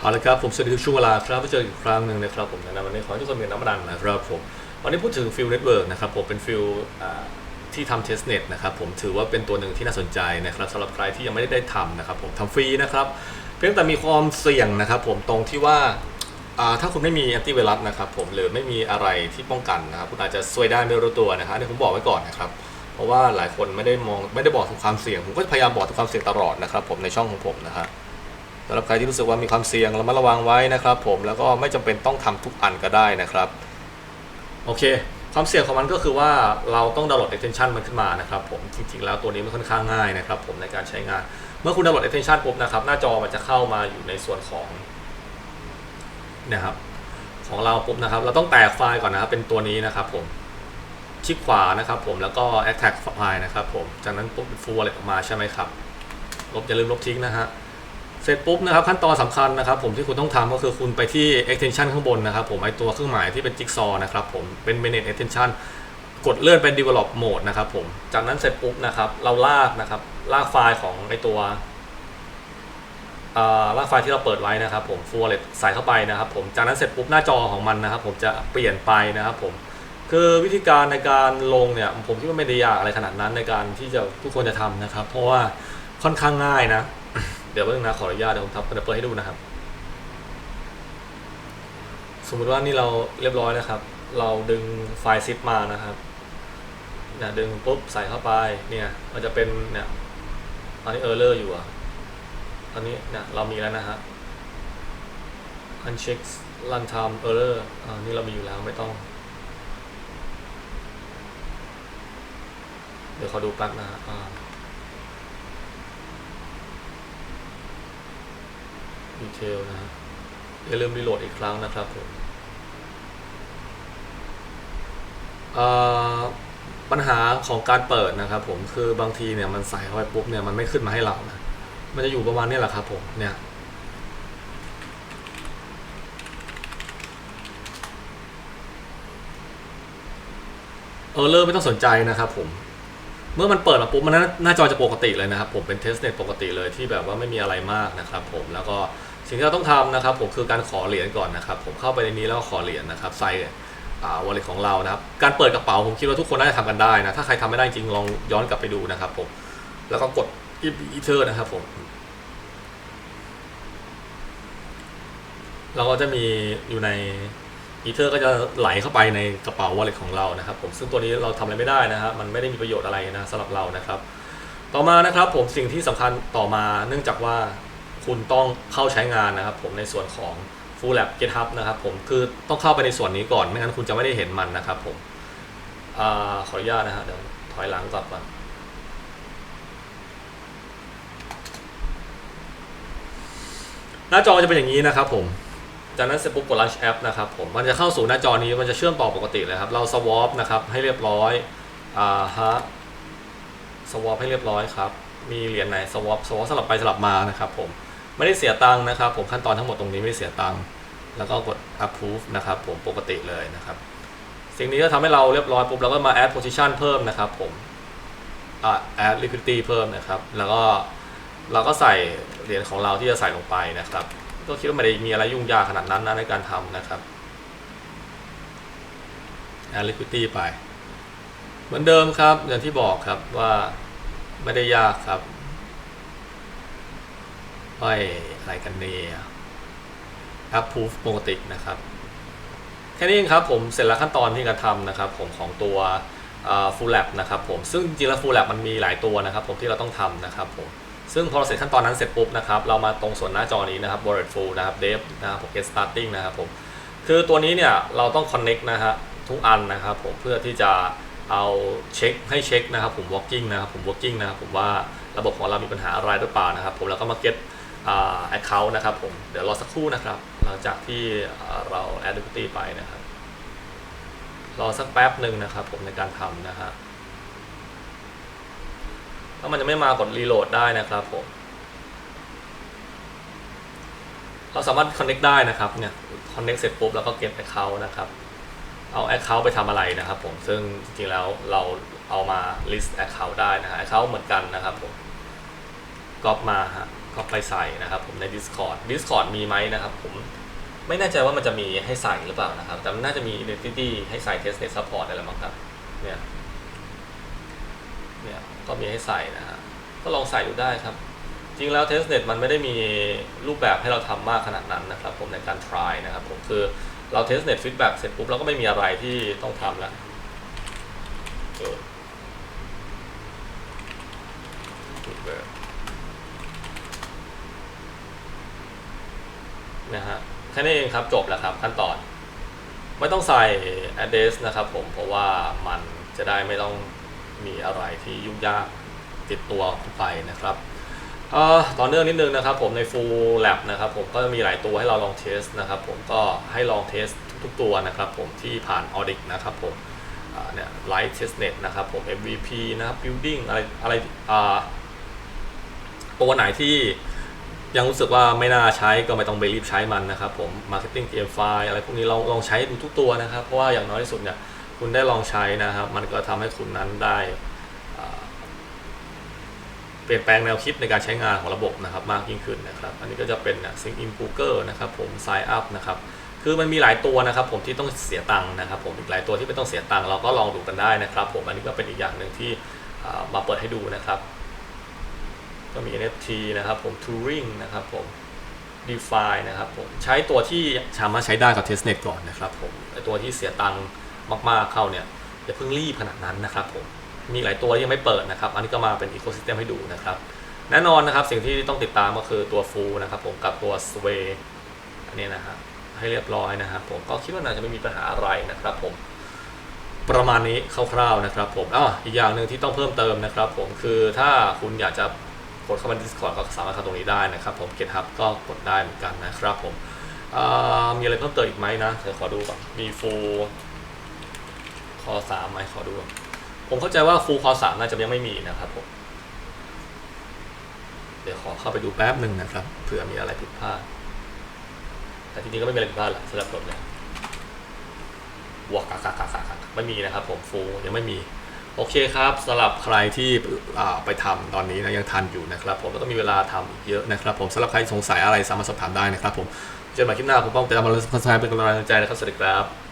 เอาละครับผมสวัสดีทุกช่วงเวลาครับมาเจออีกครั้งหนึ่งนะครับผมในวันนี้ขอให้ทุกคนมีน้ำมันนะครับผมวันนี้พูดถึงฟิลเน็ตเวิร์กนะครับผมเป็นฟิลที่ทำเทสเน็ตนะครับผมถือว่าเป็นตัวหนึ่งที่น่าสนใจนะครับสำหรับใครที่ยังไม่ได้ทำนะครับผมทำฟรีนะครับเพียงแต่มีความเสี่ยงนะครับผมตรงที่ว่าถ้าคุณไม่มีแอนตี้ไวรัสนะครับผมหรือไม่มีอะไรที่ป้องกันนะครับคุณอาจจะซวยได้ไม่รู้ตัวนะครับอันนี่ผมบอกไว้ก่อนนะครับเพราะว่าหลายคนไม่ได้มองไม่ได้บอกถึงความเสี่ยงผมก็พยายามบอกถึงความเสี่ยงตลอดนะครับผมในช่องของผมนะครับ สำหรับใครที่รู้สึกว่ามีความเสี่ยงระมัดระวังไว้นะครับ ผมแล้วก็ไม่จำเป็นต้องทำทุกอันก็ได้นะครับโอเค ความเสี่ยงของมันก็คือว่าเราต้องดาวน์โหลด extension มันขึ้นมานะครับผมจริงๆแล้วตัวนี้มันค่อนข้างง่ายนะครับผมในการใช้งาน เมื่อคุณดาวน์โหลด extension ปุ๊บนะครับหน้าจอมันจะเข้ามาอยู่ในส่วนของนะครับของเราปุ๊บนะครับเราต้องแตกไฟล์ก่อนนะครับเป็นตัวนี้นะครับผมชิดขวานะครับผมแล้วก็ extract ไฟล์นะครับผมจากนั้นปุ๊บ full wallet ออกมาใช่ไหมครับลบอย่าลืมลบทิ้งนะฮะ เสร็จปุ๊บนะครับขั้นตอนสำคัญนะครับ ผมที่คุณต้องทำก็คือคุณไปที่ extension ข้างบนนะครับ ผมไอตัวเครื่องหมายที่เป็นจิ๊กซอว์นะครับผมเป็น manage extension กดเลื่อนเป็น develop mode นะครับผมจากนั้นเสร็จปุ๊บนะครับเราลากนะครับลากไฟล์ของไอตัวลากไฟล์ที่เราเปิดไว้นะครับ ผม full wallet ใส่เข้าไปนะครับ ผมจากนั้นเสร็จปุ๊บหน้าจอของมันนะครับ ผมจะเปลี่ยนไปนะครับ ผมคือวิธีการในการลงเนี่ยผมคิดว่าไม่ได้ยากอะไรขนาดนั้นในการที่จะทุกคนจะทำนะครับ เพราะว่าค่อนข้างง่ายนะ เดี๋ยวเพิ่งนะขออนุญาตเดี๋ยวผมทำเดี๋ยวเปิดให้ดูนะครับ สมมุติว่านี่เราเรียบร้อยนะครับ เราดึงไฟล์ซิปมานะครับเนี่ยดึงปุ๊บใส่เข้าไปเนี่ยมันจะเป็นเนี่ยตอนนี้เออร์เลอร์อยู่อะตอนนี้เนี่ยเรามีแล้วนะฮะ uncheck runtime error อ่านี่เรามีอยู่แล้วไม่ต้อง เดี๋ยวขอดูแป๊บนะฮะอ่า ดีเทลนะฮะอย่าลืมรีโหลดอีกครั้งนะครับผมปัญหาของการเปิดนะครับผมคือบางทีเนี่ยมันใส่เข้าไปปุ๊บเนี่ยมันไม่ขึ้นมาให้เรานะมันจะอยู่ประมาณนี้แหละครับผมเนี่ยเออเลอร์ไม่ต้องสนใจนะครับผมเมื่อมันเปิดมาปุ๊บมันน้าหน้าจอจะปกติเลยนะครับผมเป็นเทสเน็ตปกติเลยที่แบบว่าไม่มีอะไรมากนะครับผมแล้วก็ สิ่งที่เราต้องทำนะครับผมคือการขอเหรียญก่อนนะครับ ผมเข้าไปในนี้แล้วขอเหรียญนะครับใส่อวอลเล็ตของเรานะครับ การเปิดกระเป๋าผมคิดว่าทุกคนน่าจะทำกันได้นะ ถ้าใครทำไม่ได้จริงลองย้อนกลับไปดูนะครับผม แล้วก็กดอีเทอร์นะครับผม เราก็จะมีอยู่ในอีเทอร์ก็จะไหลเข้าไปในกระเป๋า wallet ของเรานะครับ ผม ซึ่งตัวนี้เราทำอะไรไม่ได้นะครับ มันไม่ได้มีประโยชน์อะไรนะสำหรับเรานะครับ ต่อมานะครับผมสิ่งที่สำคัญต่อมาเนื่องจากว่า คุณต้องเข้าใช้งานนะครับผมในส่วนของ Full Lab GitHub นะครับผมคือต้องเข้าไปในส่วนนี้ก่อนไม่งั้นคุณจะไม่ได้เห็นมันนะครับผมอขออนุญาตนะฮะเดี๋ยวถอยหลังกลับก่อนหน้าจอจะเป็นอย่างนี้นะครับผมจากนั้นเสร็จปุ๊บกด launch app นะครับผมมันจะเข้าสู่หน้าจอนี้มันจะเชื่อมต่อปกติเลยครับ เรา swap นะครับให้เรียบร้อยอ่าฮะ swap ให้เรียบร้อยครับ มีเหรียญไหน swap swap สลับไปสลับมานะครับผม ไม่ได้เสียตังค์นะครับผมขั้นตอนทั้งหมดตรงนี้ไม่ได้เสียตังค์แล้วก็กด approve นะครับผมปกติเลยนะครับ สิ่งนี้ก็ทำให้เราเรียบร้อยปุ๊บเราก็มา add position เพิ่มนะครับผมอ่า add liquidity เพิ่มนะครับ แล้วก็เราก็ใส่เหรียญของเราที่จะใส่ลงไปนะครับ ก็คิดว่าไม่ได้มีอะไรยุ่งยากขนาดนั้นนะในการทำนะครับ add liquidity ไป เหมือนเดิมครับอย่างที่บอกครับว่าไม่ได้ยากครับ ไอ้อะไรกันเนี่ย approve ปกตินะครับ แค่นี้เองครับผมเสร็จแล้วขั้นตอนที่การทำนะครับ ผมของตัว full lab นะครับผมซึ่งจริงแล้ว full lab มันมีหลายตัวนะครับ ผมที่เราต้องทำนะครับผมซึ่งพอเราเสร็จขั้นตอนนั้นเสร็จปุ๊บนะครับเรามาตรงส่วนหน้าจอนี้นะครับ wallet full นะครับ dev นะครับผม get starting นะครับผมคือตัวนี้เนี่ยเราต้อง connect นะฮะทุกอันนะครับผมเพื่อที่จะเอาเช็คให้เช็คนะครับผม working นะครับผม working นะครับผมว่าระบบของเรามีปัญหาอะไรหรือเปล่านะครับผมแล้วก็มา get อ่า account นะครับผม เดี๋ยวรอสักครู่นะครับ หลังจากที่เรา add liquidity ไปนะครับ รอสักแป๊บหนึ่งนะครับผมในการทำนะฮะ ถ้ามันจะไม่มากดรีโหลดได้นะครับผม เราสามารถ connect ได้นะครับเนี่ย connect เสร็จปุ๊บแล้วก็เก็บ account นะครับ เอา account ไปทำอะไรนะครับผม ซึ่งจริงๆแล้วเราเอามา list account ได้นะฮะ account เหมือนกันนะครับผมก๊อปมาฮะ ก็ไปใส่นะครับผมใน Discord Discord มีไหมนะครับผมไม่แน่ใจว่ามันจะมีให้ใส่หรือเปล่านะครับ แต่มันน่าจะมี identity ให้ใส่ testnet support อะไรมั้งครับเนี่ยเนี่ยก็มีให้ใส่นะฮะก็ลองใส่ดูได้ครับ จริงแล้ว testnet มันไม่ได้มีรูปแบบให้เราทำมากขนาดนั้นนะครับ ผมในการ try นะครับผมคือเรา testnet feedback เสร็จปุ๊บเราก็ไม่มีอะไรที่ต้องทำแล้วเออ feedback นะฮะแค่นี้เองครับจบแล้วครับขั้นตอน ไม่ต้องใส่ address นะครับผมเพราะว่ามันจะได้ไม่ต้องมีอะไรที่ยุ่งยากติดตัวไปนะครับออต่อเนื่องนิดนึงนะครับผมใน full lab นะครับผมก็มีหลายตัวให้เราลองเทสนะครับผมก็ให้ลองเทสทุกๆตัวนะครับผมที่ผ่าน audit นะครับผมเนี่ย light testnet นะครับผม MVP นะครับ building อะไรอะไรตัวไหนที่ ยังรู้สึกว่าไม่น่าใช้ก็ไม่ต้องไปรีบใช้มันนะครับผม Marketing Game File อะไรพวกนี้ลองลองใช้ดูทุกตัวนะครับ เพราะว่าอย่างน้อยที่สุดเนี่ยคุณได้ลองใช้นะครับ มันก็ทำให้คุณนั้นได้เปลี่ยนแปลงแนวคิดในการใช้งานของระบบนะครับมากยิ่งขึ้นนะครับ อันนี้ก็จะเป็น Sync in Google นะครับผม Sign Up นะครับคือมันมีหลายตัวนะครับ ผมที่ต้องเสียตังค์นะครับ ผมอีกหลายตัวที่ไม่ต้องเสียตังค์เราก็ลองดูกันได้นะครับ ผมอันนี้ก็เป็นอีกอย่างหนึ่งที่มาเปิดให้ดูนะครับ ก็มี NFT นะครับผม Turing นะครับผม DeFi นะครับผม ใช้ตัวที่สามารถใช้ได้กับ Testnet ก่อนนะครับผมไอตัวที่เสียตังค์มากๆเข้าเนี่ยอย่าเพิ่งรีบขนาดนั้นนะครับผม มีหลายตัวที่ยังไม่เปิดนะครับ อันนี้ก็มาเป็น Ecosystem ให้ดูนะครับ แน่นอนนะครับสิ่งที่ต้องติดตามก็คือตัว Full นะครับผมกับตัว Sway อันนี้นะฮะให้เรียบร้อยนะครับผมก็คิดว่าน่าจะไม่มีปัญหาอะไรนะครับผมประมาณนี้คร่าวๆนะครับผมอ๋ออีกอย่างหนึ่งที่ต้องเพิ่มเติมนะครับผมคือถ้าคุณอยากจะ กดเข้ามา Discord ก็สามารถเข้าตรงนี้ได้นะครับผม GitHub ก็กดได้เหมือนกันนะครับผมมีอะไรเพิ่มเติมอีกไหมนะเดี๋ยวขอดูก่อนมี full คอสามไหมขอดูก่อนผมเข้าใจว่า full คอสามน่าจะยังไม่มีนะครับผมเดี๋ยวขอเข้าไปดูแป๊บหนึ่งนะครับเผื่อมีอะไรผิดพลาดแต่จริงๆก็ไม่มีอะไรผิดพลาดหรอกสำหรับผมเนี่ยวกกากากากากากไม่มีนะครับผมฟูยังไม่มี โอเคครับสำหรับใครที่ไปทำตอนนี้นะยังทันอยู่นะครับ ผมแล้วก็มีเวลาทำอีกเยอะนะครับ ผมสำหรับใครสงสัยอะไรสามารถสอบถามได้นะครับ ผมเจอกันใหม่คลิปหน้าผมป้องแต่ทำอะไรสนใจเป็นกำลังใจนะครับสวัสดีครับ